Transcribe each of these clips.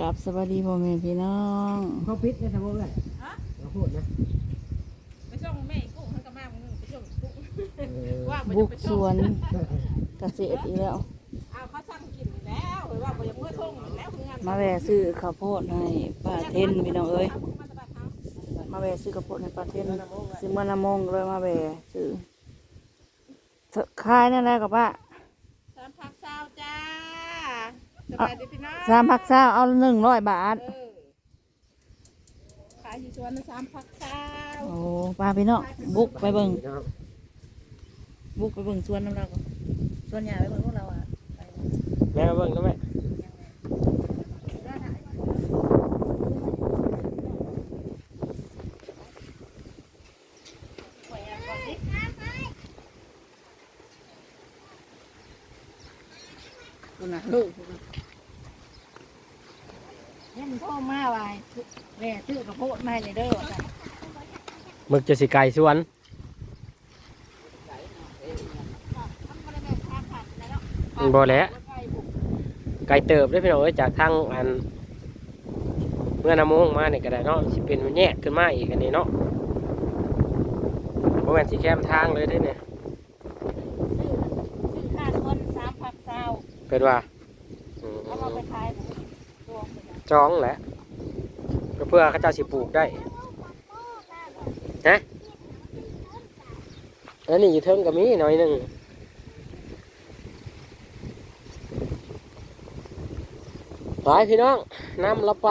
กับสวัสดีพ่อแม่พี่น้องเขาปิดนะสมมติเลยฮะเราพูดนะไปส่งแม่กุ้งมันก็มามึงไปส่งกุ้งเออว่าบ่บุจะกไปสส่งวนเกษตรอีกแล้วอ้าวเขาสั่งกินแล้วหรือว่าบ่อยังเมื่อส่งแล้วเพื่อนมาแวะซื้อข้าวโพดให้ป้าเทนพี่น้องเอ้ยามาตะบัดเอามาแวะซื้อข้าวโพดให้ป้าเทนซื้อมะละมงเลยมาแวะซื้อขายนั่นแหละกับป้าสามพักเช้าจ้า สบายดีพี่น้องสามพักเช้าเอาหนึ่งร้อยบาท เออขายอยู่สวนนะสามพักเช้าโอ้ป้าพี่น้องบุกไปเบิ่งเนาะบุกไปเบิ่งสวนน้ำเราก่อนสวนใหญ่ไปเบิ่งพวกเราอะไป แม่มาเบิ่งนะแม่ คุณน่ะลูกยังพ่อมาไว้ แม่ซื้อข้าวโพดมาให้เลยเด้อว่าซั่นมึกจะสิไก่สวน บ่แหล้ว ไก่เติบได้พี่น้องเอ้ยจากทางอัน เมื่อนำโมงมาเนี่ยก็ได้เนาะสิเป็นแยกขึ้นมาอีกอันนี้เนาะบ่แม่นสิแคมทางเลยได้เนี่ยซื้อซื้อค่าสวนสามพักเช้าเป็นว่าอืมเอามาไปขายตัวไปนะจองแหละก็ เพื่อเขาเจ้าสิปลูกได้ฮะอันนี้อยู่เทิงก็มีหน่อยหนึ่งไปพี่น้องน้ำเราไป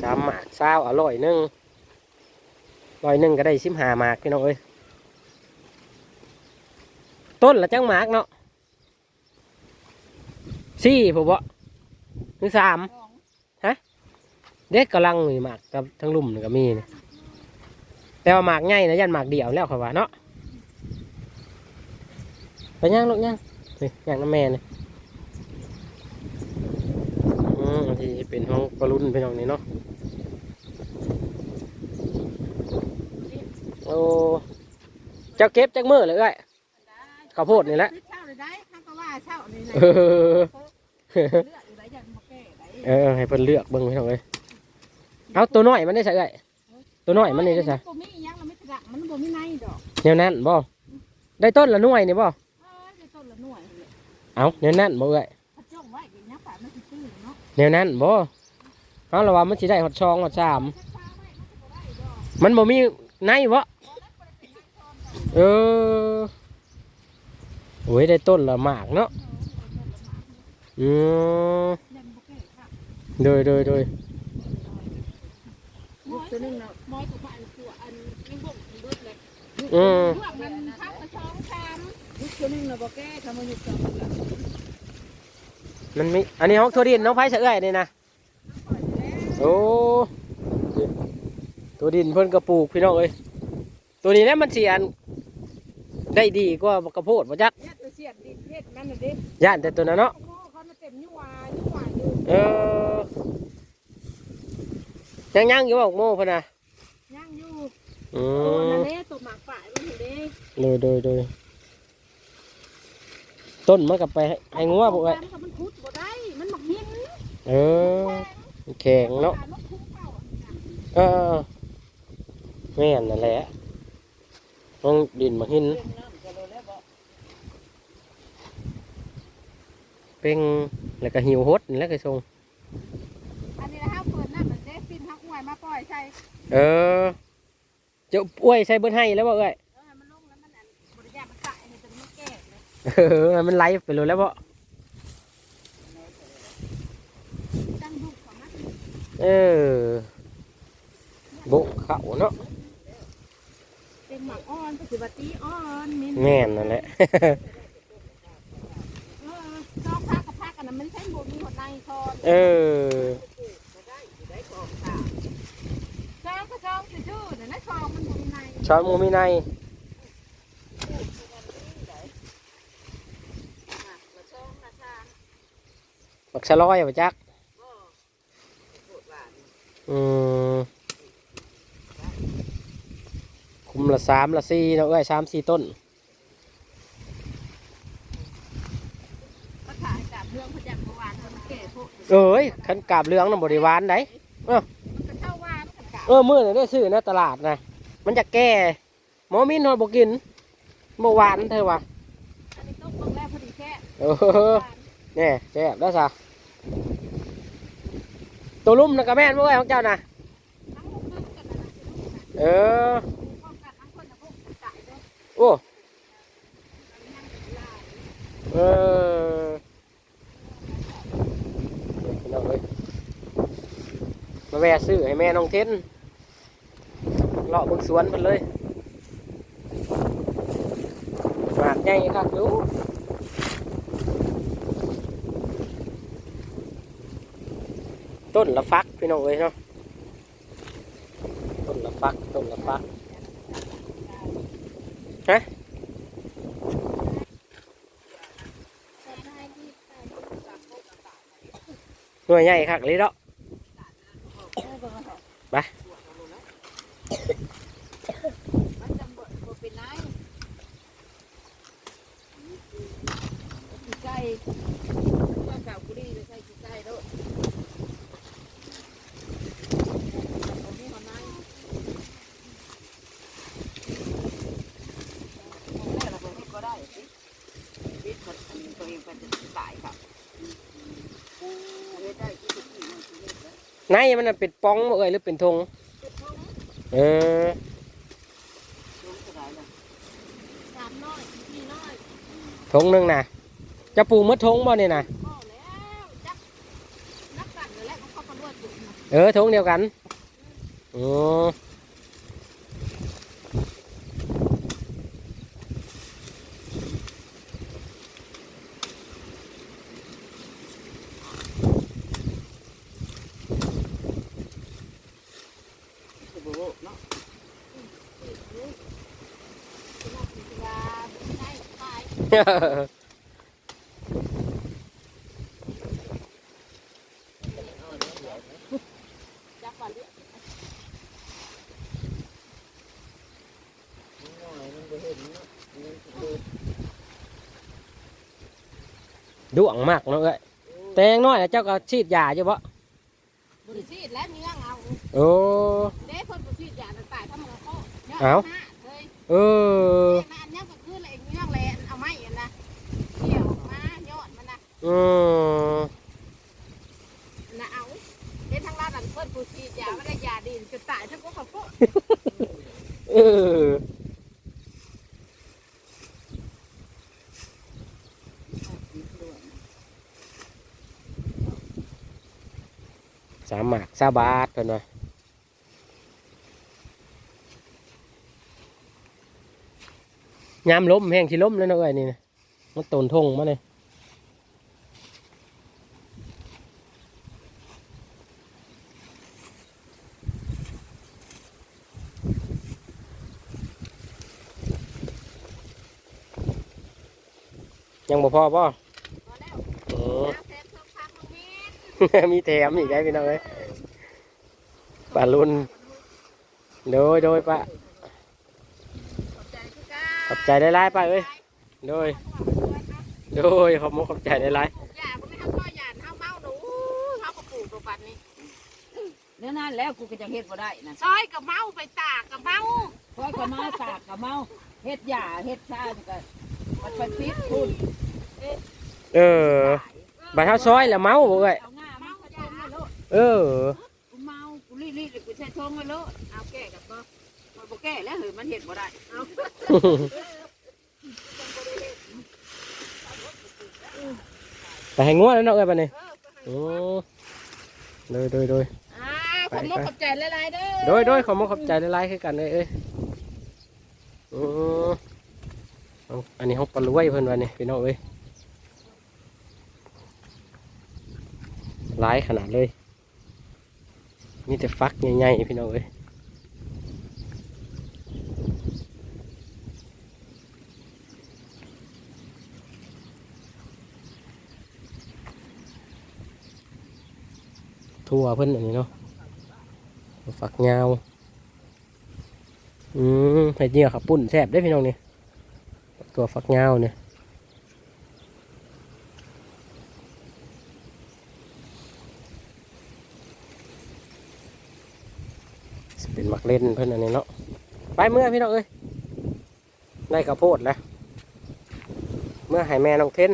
สามหมากเศร้าอร่อยหนึ่งร้อยหนึ่งก็ได้สิบห้าหมากพี่น้องเอ้ยต้นละจังหมากเนาะ สี่ผมบ่หรือสามฮะเด็กกำลังมีหมากกับทั้งลุ่มนี่ก็มีนี่แต่ว่าหมากใหญ่นะยันหมากเดียวแล้วเขาว่าเนาะไปย่างลูกย่างนี่ย่างน้ำแม่นี่อืมอันที่เป็นห้องปลารุ่นพี่น้องนี่เนาะโอ้เจ้าเก็บจากมือเลยเอ้ยข้าวโพดนี่แหละเช้าเลยได้ข้าก็ว่าเช้านี่นะเออเลือ ดอยู่ได้ยันมาแก้ได้เออให้เพิ่นเลือกเบิ่งพี่น้องเอ้ยเอาตัวน้อยมันได้ใช่เอ้ยตัวน้อยมันนี่ได้ใช่บ่มีหยังเราไม่ตระมันบ่มีในดอกแนวนั้นบ่ได้ต้นละหน่วยนี่บ่เออได้ต้นละหน่วยเลยเอาแนวนั้นบ่เอ้ยถ้าจ้องไว้อีกยังป่ามันสิตื้อเนาะแนวนั้นบ่เอาละว่ามันสิได้ฮอดช่องฮอดสามช้าๆไว้มันสิบ่ได้ดอกมันบ่มีในบ่เออโอ้ยได้ต้นละหมากเนาะ อืมยันบ่แก้ค่ะโดยโดยโดยมอยตัวนึงเนาะมอยตัวอันตัวอันยังบ่เบิดเลยอืมพวกมันทับกระชองคำยุคตัวนึงเนาะบ่แก้ทำมายุคสองละมันมีอันนี้ฮอกทัวดินน้องไผ่เสะเอ้ยนี่นะโอ้ตัวดินเพิ่นกระปลูกพี่น้องเอ้ยตัวนี้แหล้วมันเสียนได้ดีกว่ากระโพดบ่จักเฮ็ดเสียดดิเฮ็ดนั่นน่ะดิย่านแต่ตัวนั้นเนาะ โม่เขามาเต็มยั่วยั่วอยู่เออยังยังอยู่บอกโม่เพิ่นน่ะย่างอยู่อืตัวมนั่นเด้ตัวหมากฝ่ายมันเห็นเด้เลยโดยโดยต้นมันกับไปให้ให้งัวบ่เอ้ยมันคุดบ่ได้ มันหมักหินเออแข็งเนาะ มันคุดเปล่าเออแม่นนั่นแหละต้องดินมาหินเป็น แล้วก็หิวหดนี่แหล้วก็ส่งอันนี้นะฮะเปิดน้ำมันเด้ฟินทักหวยมาปล่อยใช่เออเจะอ้วยใส่เบิ้ให้แล้วบ่เอ้ยเออมันลงแล้วมันอันบริยามันตายนี่จนมันแก่เลยเออมันไหลไปเลยแล้วบ่ตั้งดุของมันเออบุกเขาเนาะเป็นหมักอ่อนปฏิบัติอ่อนมินแม่นนั่นแหละ เออซอกพักกับพักกั นนะมันใช้บ่มีหัวในทอนเออซองก็ซองซื่อๆแต่ละซองมันบ่มีในช้อนหมูมีในละซองละชาบักสะลอยบ่จักอืมคุมละสามละสี่เนาะเอ้ยสามสี่ต้น เรื่องพระจันทร์เมื่อวานมันแก่พวก เอ้ยขันกาบเหลืองน่ะบริวารไดมันก็เข้าว่ามันก็กะเออมื้อนี้ได้ซื้อในะตลาดนะมันจะแก่หมอมินฮอดบ่กินเมื่อวานเธอว่าอันนี้ต้องเบิ่งแล้วพอดีแค่เออเนี่ยแซ่บแล้วซะตัวลุ่มน่ะก็แม่นบ่เอ้ยของเจ้าน่ะทั้งหมดมันกันนะเออพร้อมกันทั้งคนทั้งพวกจ่ายด้วยโอ้เออพี่ น้องเอ้ยมาแวะซื้อให้แม่น้องเทนเลาะบนสวนมันเลยหมากใหญ่ครับดูต้นละฟักพี่น้องเอ้ยเนาะต้นละฟักต้นละฟักฮะ หน่ วยใหญ่คักเลยเนาะ มันจำบ่บ่เป็นไรขี้ไก่ว่าเก่ากุดีเลยใส่ขี้ไก่ด้วยผมมีหัวไม้ผมแม่ละผมก็ได้สิวิทย์มันอันนี้ตัวเองมันจะตายครับเฮ็ดได้ที่สุดที่มันสิเฮ็ดแล้ว ในมันน่ะเป็นป้องบ่เอ้ยหรือเป็นธงเป็นทงเออทงเท่าไหร่ล่ะสามน้อยสี่น้อยธงหนึงน่ะ จะปลูกมดธงบ่เนี่ยน่ะ พอแล้วจักนักกันนั่นแหละเขาเข้ากันด้วยจุดนะเออธงเดียวกัน อ๋อโอ้โหเนาะเป็นนักกีฬาไม่ได้ตายจักวันเดียวดวงมากเนาะเอ้ยแตงน้อยน่ะเจ้าก็ฉีดยาอยู่บ่บริสีและเนื้อเอาโอ้เด้คนบริสียาต่างๆถ้ามันก็เนี่ยเอ้าห้าเลยเออแม่อันเนี้ยก็คืออะไรเนื้อแลนเอาไม้อันนะเกี่ยวมายอดมันนะ อืม นะเอาเห็นทางร้านนั่นเพิ่นบริสียาไม่ได้ยาดีจะตายทั้งพวกเขาพวก เออ สามหมากสาบาทเพิ่นว่ายามล้มแห้งที่ล้มแล้วเนาะเอ้ยนี่นะมันตนทงมาเลยยังบ่พอป่ะ พอแล้ว โอ้ น้ำเทปทุกครั้งมึงเม็ดมีแถมอีกได้พี่น้องเอ้ยปลาลุนโดยโดยปะขอบใจคือกัขอบใจได้ไล่ป้าเอ้ยโดยโดยขอบมกขอบใจได้ไล่ยาบ่ไม่ทำข้อยานเฮาเมาหนูเฮาก็ปลูกตัวปันนี้เนื้อนั่นแล้วกูก็จะเฮ็ดบ่ได้นะซอยกับเมาไปตากกับเมาคอยก็มาตากกับเมาเฮ็ดหญ้าเฮ็ดชานี่ก็มันไปปิดพุ่นเออบัดเท้าซอยแล้วเมาบ่เอ้ย เออ กูเมา กูรีดๆเลยกูใส่ทงไว้โลดเอาแก้กับบ่มันบ่แก้แล้วเฮ้ยมันเฮ็ดบ่ได้เอาไปให้งัวแล้วเนาะเอ้ยบัดนี้โอ้โดยโดยโดยอ่าขอบมกขอบใจหลายๆเด้อโดยโดยขอบมกขอบใจได้ไล่คือกันเลยเอ้ยโอ้เอาอันนี้ห้องปลาลุยเพิ่นวันนี้พี่น้องเอ้ยหลายขนาดเลย มีแต่ฟักใหญ่ๆพี่น้องเอ้ยทั่วเพิ่นอันนี้เนาะฟักยาว อืมเห็ดเยื่อขับปุ่นแซ่บได้พี่น้องนี่ตัวฟักยาวเนี่ย เล่นเพิ่นอันนี้เนาะไปเมื่อพี่น้องเอ้ยได้กระโพดแล้วเมื่อให้แม่น้องเทน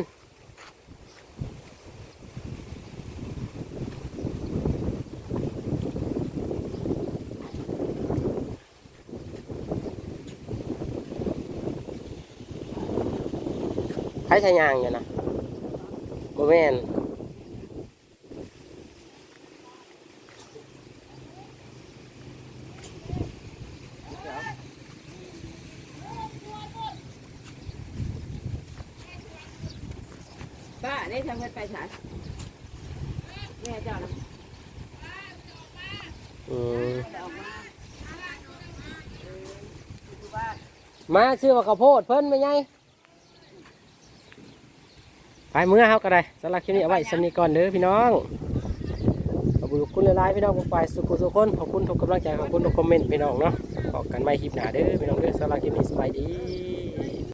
ใช้ชายางอยู่นะโมแมน ป้าได้ทำเงินไปฉายแม่เจ้านะ อื มาเอออว่านมาซื้อมากระโพดเพิ่นไม่ไงไปเมื่อเฮาก็ได้สำหรับคลิปนี้เอาไว้สำนีก่อนเด้อพี่น้องขอบคุณหลายๆพี่น้องกฝ่ายสุขุสุขคนขอบคุณทุกกำลังใจขอบคุณทุกคอมเมนต์พี่น้องเนาะขอกันใหม่คลิปหน้าเด้อพี่น้องเด้อสำหรับคลิปนี้สบายดี